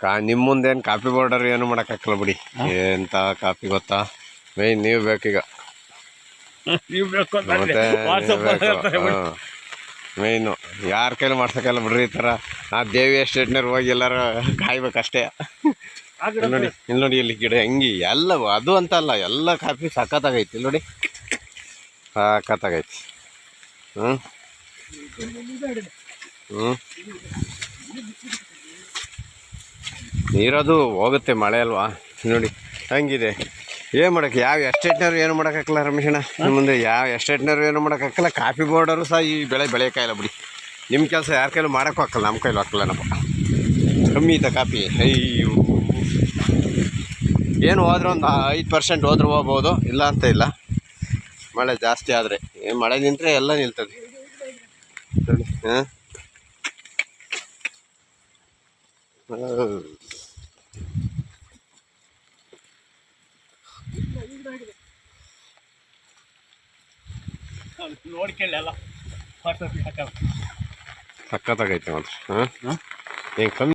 ಕಾ ನಿಮ್ಮ ಮುಂದೇನು ಕಾಫಿ ಬಾರ್ಡರ್ ಏನು ಮಾಡೋಕ್ಕಾಗಲ್ಲ ಬಿಡಿ. ಎಂತ ಕಾಫಿ ಗೊತ್ತಾ? ಮೇಯ್ನ್ ನೀವು ಬೇಕೀಗ. ಮತ್ತೆ ಮೇಯ್ನು ಯಾರ ಕೈಲಿ ಮಾಡ್ಸೋಕ್ಕಲ್ಲ ಬಿಡ್ರಿ ಈ ಥರ ಆ ದೇವಿ ಎಸ್ಟೇಟ್ನವ್ರು ಹೋಗಿ ಎಲ್ಲರೂ ಕಾಯ್ಬೇಕಷ್ಟೇ. ಇಲ್ಲಿ ನೋಡಿ ಇಲ್ಲಿ ನೋಡಿ ಇಲ್ಲಿ ಗಿಡ ಹಂಗಿ ಎಲ್ಲ ಅದು ಅಂತ ಅಲ್ಲ ಎಲ್ಲ ಕಾಫಿ ಸಖತ್ತಾಗೈತಿ ಇಲ್ಲಿ ನೋಡಿ. ಸಖತ್ತಾಗೈತಿ. ಹ್ಞೂ ಹ್ಞೂ ನೀರದು ಹೋಗುತ್ತೆ ಮಳೆ ಅಲ್ವಾ? ನೋಡಿ, ಹಂಗಿದೆ. ಏನು ಮಾಡೋಕ್ಕೆ? ಯಾವ ಎಸ್ಟೇಟ್ನವ್ರು ಏನು ಮಾಡೋಕ್ಕಾಗಲ್ಲ ರಮೇಶಣ್ಣ? ನಿಮ್ಮ ಮುಂದೆ ಯಾವ ಎಸ್ಟೇಟ್ನವ್ರು ಏನು ಮಾಡೋಕ್ಕಾಗಲ್ಲ ಕಾಫಿ ಬೋರ್ಡರು ಸಹ ಈ ಬೆಳೆ ಬೆಳೆಯೋಕ್ಕಾಗಲ್ಲ ಬಿಡಿ. ನಿಮ್ಮ ಕೆಲಸ ಯಾರ ಕೈಲೂ ಮಾಡೋಕ್ಕೂ ಹಾಕಲ್ಲ ನಮ್ಮ ಕೈಲೂ ಹಾಕಲ್ಲ ನಮ್ಮ ಕಮ್ಮಿ ಇದೆ ಕಾಫಿ ಅಯ್ಯೋ. ಏನು ಹೋದ್ರೆ ಒಂದು ಐದು ಪರ್ಸೆಂಟ್ ಹೋದ್ರೆ ಹೋಗ್ಬೋದು, ಇಲ್ಲ ಅಂತ ಇಲ್ಲ. ಮಳೆ ಜಾಸ್ತಿ ಆದರೆ ಮಳೆ ನಿಂತರೆ ಎಲ್ಲ ನಿಲ್ತದೆ. ಹಾಂ ನೋಡ್ಕೊಳ್ಳಿ ಎಲ್ಲ ವಾಟ್ಸಪ್ ಹಾಕಲ್ಲ. ಸಖತ್ತಾಗೈತೆ ಮಾತ್ರ ಹಾಂ? ಹಾಂ? ಏನು ಕಮ್ಮಿ